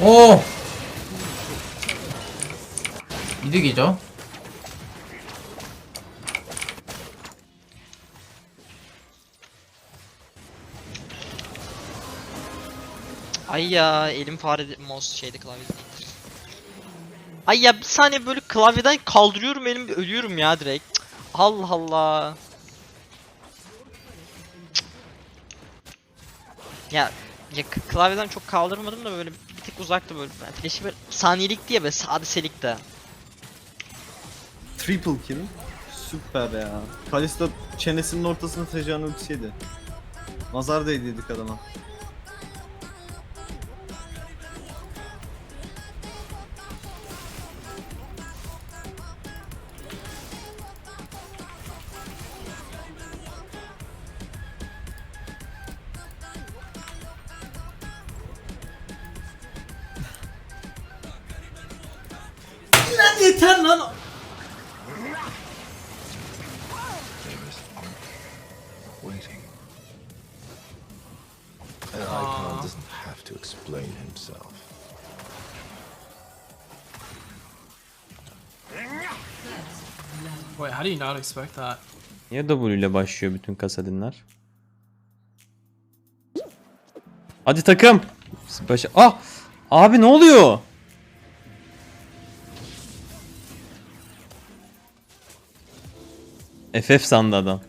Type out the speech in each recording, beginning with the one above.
오! 이득이죠? Ay ya elim fare mouse şeyde klavyede değil. Ay ya bir saniye böyle klavyeden kaldırıyorum elim ölüyorum ya direkt. Cık, Allah Allah. Cık. Ya ya k- klavyeden çok kaldırmadım da böyle bir tık uzaktı böyle. Yani flash'i böyle saniyelik diye böyle sadiselik de. Triple kill. Süper ya. Kalista çenesinin ortasına Tejan ultisiydi. Nazar değdiydik adama. Yeter lan! waiting. An icon doesn't have to explain himself. Wait, how do you not expect that? Niye W ile başlıyor bütün kasadinler? Hadi takım. Başa Ah! Abi ne oluyor? FF sandı adam.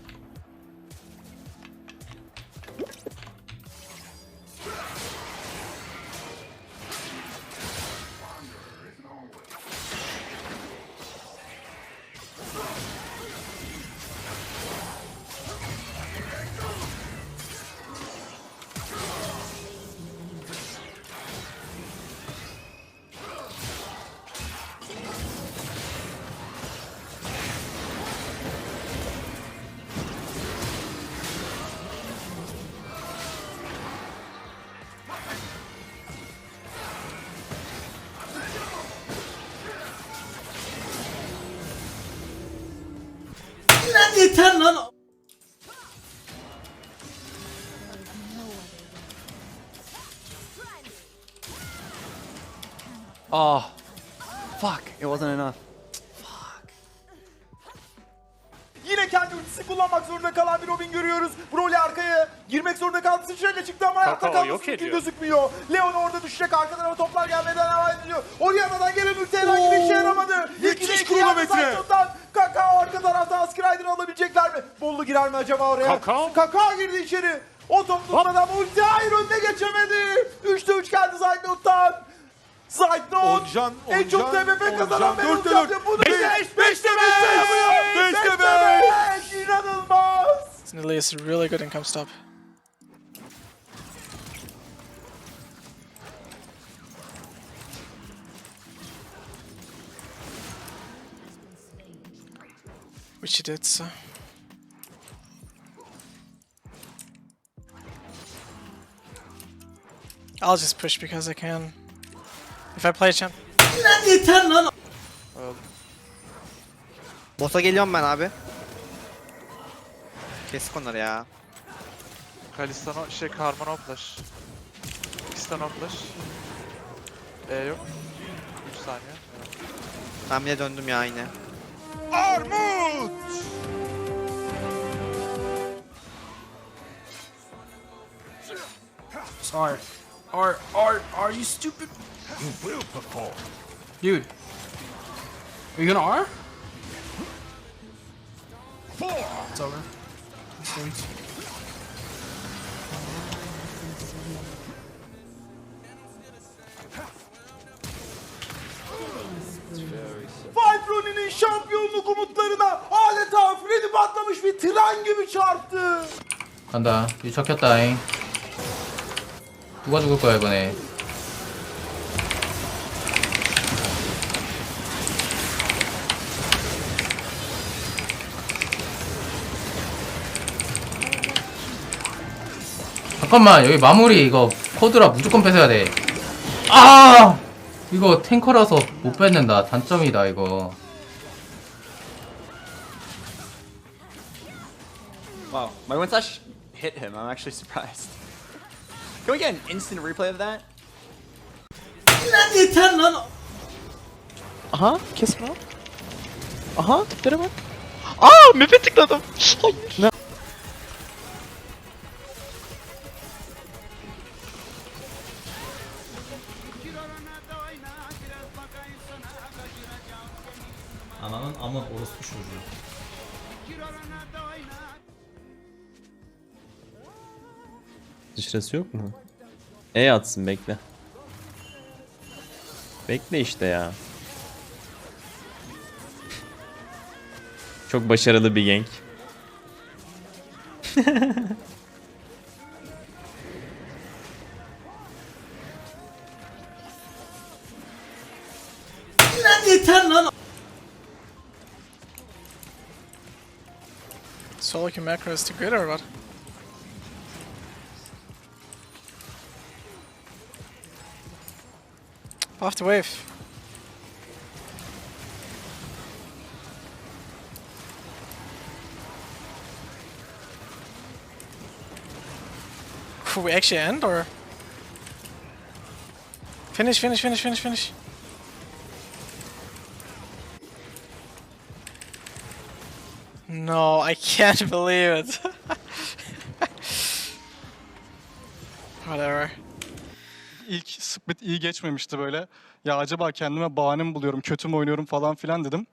Yeter lan! Oh, fuck! It wasn't enough. Yine kendi ultisini kullanmak zorunda kalan bir Robin görüyoruz. Broly arkaya girmek zorunda kaldı. Sıçrayla çıktı ama ayakta kalması mümkün gözükmüyor. Leon orada düşecek. Arka tarafa toplar gelmeden devam ediyor. Orianna'dan gelen ulti herhangi bir işe yaramadı. Müthiş İkinci ihtiyacı kronometre. Kakao arka tarafta Asker Aydın alabilecekler mi? Bollu girer mi acaba oraya? Kakao? Kakao girdi içeri. O top tutmadan ulti hayır önüne geçemedi. 3'te 3 geldi Zaytnot'tan. Zaytnot Oncan, en çok Oncan, TMF kazanan Oncan, dörtte olacağım. dört. Bunu Beş, beş, beşte beş! beş! Beşte beş! İnanılmaz! Nidalee is really good in come stop. Which he did, so. I'll just push because I can. If I play champ, Lan yeter lan! Bota geliyorum ben abi. Kesik onları ya. Kalistano şey Karman Oplaş. İkisinden Oplaş. E yok. 3 saniye. Evet. Ben bile döndüm ya yine. Armut! sorry. Art, art, are you stupid? You will perform. Dude. Are you gonna R? Four. It's over. Stage. Ronin'in şampiyonluk umutlarına adeta Freddy patlamış bir tren gibi çarptı. 간다. 유착했다잉. 누가 죽을 거야, 이번에. 잠깐만, 여기 마무리 이거 코드라 무조건 뺏어야 돼. 아! 이거 탱커라서 못 뺏는다. 단점이다, 이거. Wow, my one slash hit him. I'm actually surprised. Can we get an instant replay of that? yeter lan. Aha kesme lan. Aha tiplere bak. Aa map'e tıkladım. Hayır. Ananın Dışarısı yok mu? E atsın bekle. Bekle işte ya. Çok başarılı bir gank. yeter lan. Solo Q macro is too good or what? Off the wave. Could we actually end or? Finish, finish, finish, finish, finish. No, I can't believe it. Whatever. İlk split iyi geçmemişti böyle. Ya acaba kendime bahane mi buluyorum, kötü mü oynuyorum falan filan dedim.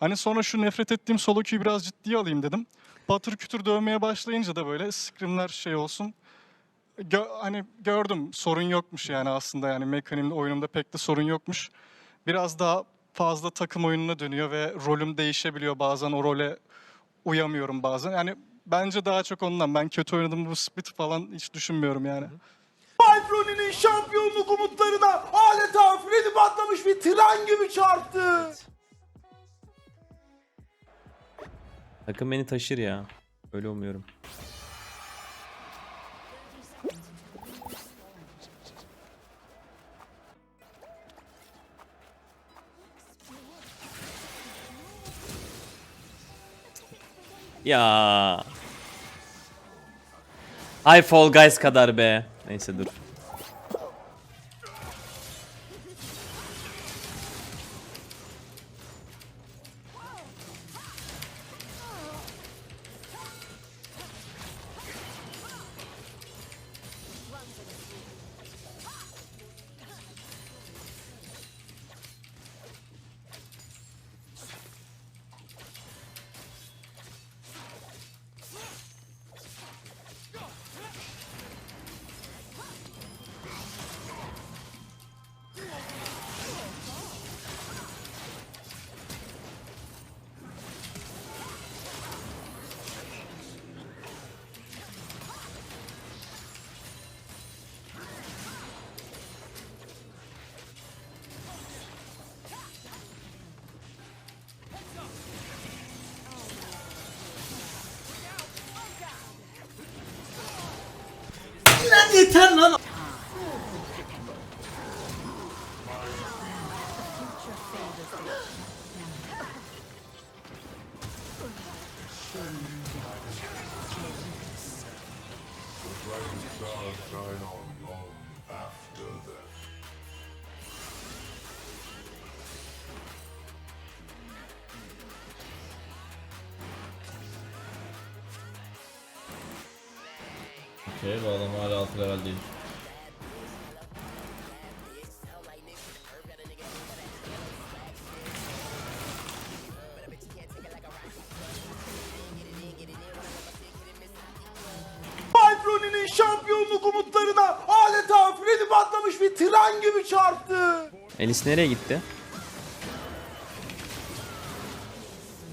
Hani sonra şu nefret ettiğim solo queue'yu biraz ciddiye alayım dedim. Patır kütür dövmeye başlayınca da böyle scrimler şey olsun. Gö- hani gördüm sorun yokmuş yani aslında yani mekanimde oyunumda pek de sorun yokmuş. Biraz daha fazla takım oyununa dönüyor ve rolüm değişebiliyor bazen o role uyamıyorum bazen. Yani bence daha çok ondan ben kötü oynadım bu split falan hiç düşünmüyorum yani. Alfroni'nin şampiyonluk umutlarına adeta freni patlamış bir tren gibi çarptı. Takım beni taşır ya. Öyle umuyorum. Ya. Ay Fall Guys kadar be. Neyse dur. Yeter lan. Okey bu adam hala 6 level değil. Alfroni'nin şampiyonluk umutlarına adeta freni patlamış bir tren gibi çarptı. Elis nereye gitti?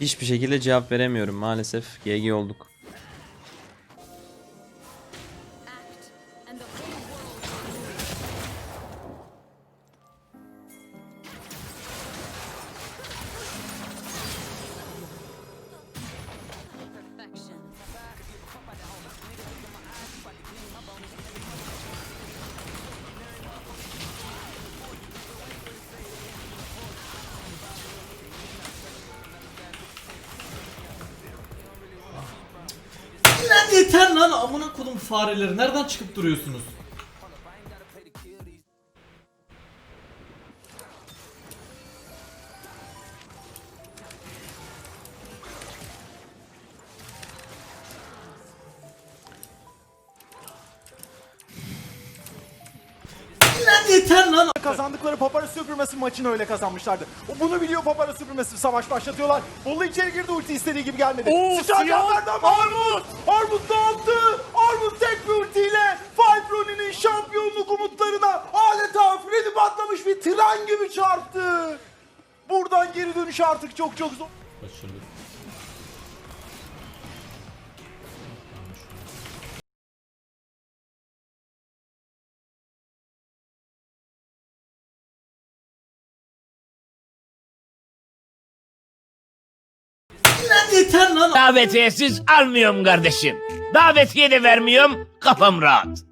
Hiçbir şekilde cevap veremiyorum maalesef. GG olduk. Yeter lan amına kodum fareleri nereden çıkıp duruyorsunuz? Kazandıkları Papara süpürmesi maçını öyle kazanmışlardı. O Bunu biliyor Papara süpürmesi. Savaş başlatıyorlar. Bolu içeri girdi ulti istediği gibi gelmedi. Sıçan yanlardan Armut! Armut ne yaptı? Armut tek bir ultiyle Five Ronin'in şampiyonluk umutlarına adeta freni patlamış bir tren gibi çarptı. Buradan geri dönüş artık çok çok zor. Kaçırdık. Davetiyesiz almıyorum kardeşim. Davetiye de vermiyorum kafam rahat.